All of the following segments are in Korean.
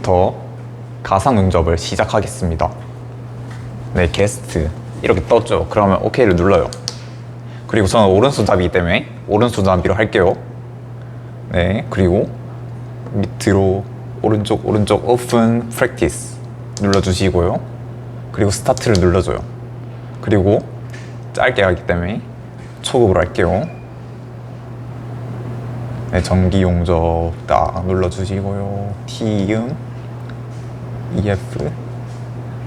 지금부터 가상 응접을 시작하겠습니다. 네, 게스트 이렇게 떴죠. 그러면 OK를 눌러요. 그리고 저는 오른손잡이기 때문에 오른손잡이로 할게요. 네, 그리고 밑으로 오른쪽 오른쪽 오픈 프랙티스 눌러주시고요. 그리고 스타트를 눌러줘요. 그리고 짧게 하기 때문에 초급으로 할게요. 네, 전기 용접 딱 눌러주시고요. T음, EF,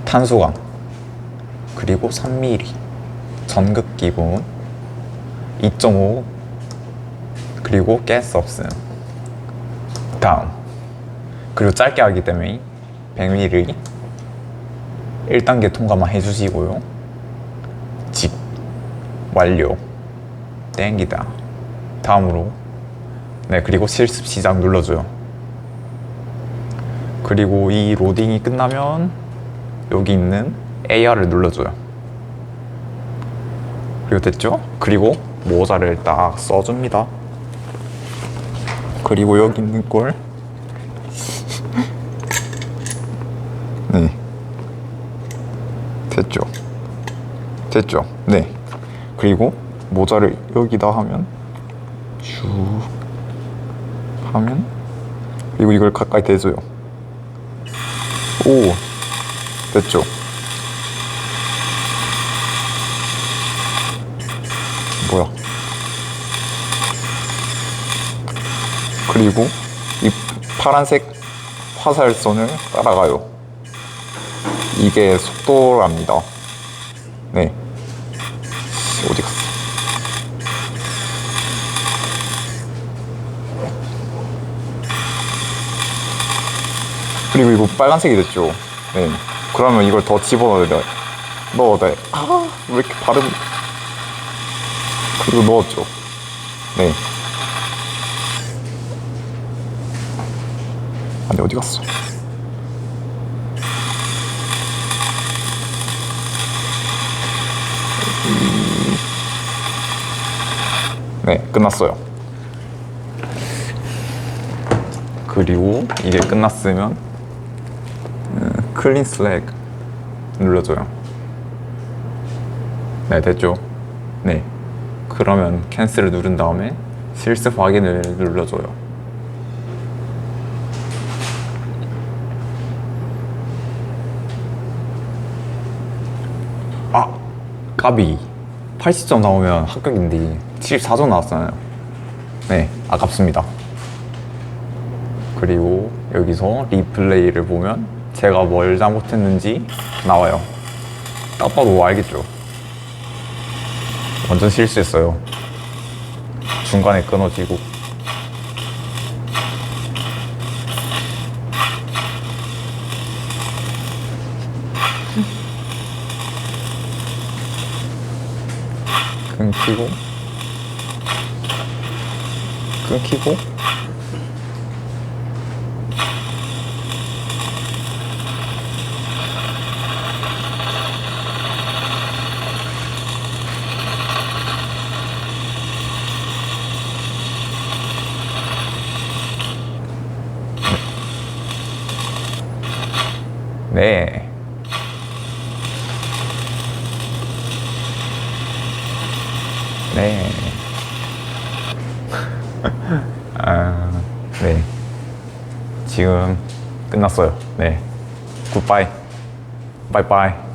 탄소광, 그리고 3mm, 전극 기본, 2.5, 그리고 가스 없음. 다음. 그리고 짧게 하기 때문에 100mm 1단계 통과만 해주시고요. 직 완료. 땡기다. 다음으로 네 그리고 실습 시작 눌러줘요. 그리고 이 로딩이 끝나면 여기 있는 AR을 눌러줘요. 그리고 됐죠? 그리고 모자를 딱 써줍니다. 그리고 여기 있는 걸 네. 됐죠. 됐죠. 네. 그리고 모자를 여기다 하면 쭉 하면 그리고 이걸 가까이 대줘요. 오. 됐죠. 뭐야? 그리고 이 파란색 화살선을 따라가요. 이게 속도랍니다. 네. 어디 갔어? 그리고 이거 빨간색이 됐죠. 네. 그러면 이걸 더 집어넣어야 돼. 넣어야 돼. 아, 왜 이렇게 발음. 그리고 넣었죠. 네. 아니, 어디 갔어? 네, 끝났어요. 그리고 이게 끝났으면 음, 클린 슬랙 눌러줘요. 네, 됐죠? 네. 그러면 캔슬을 누른 다음에 실습 확인을 눌러줘요. 아, 까비. 80점 나오면 합격인데 74점 나왔잖아요. 네, 아깝습니다. 그리고 여기서 리플레이를 보면 제가 뭘 잘못했는지 나와요. 딱 봐도 알겠죠? 완전 실수했어요. 중간에 끊어지고. 끊기고 끊기고 네. 네. 아, 네. 지금 끝났어요. 네. 굿바이. 바이바이.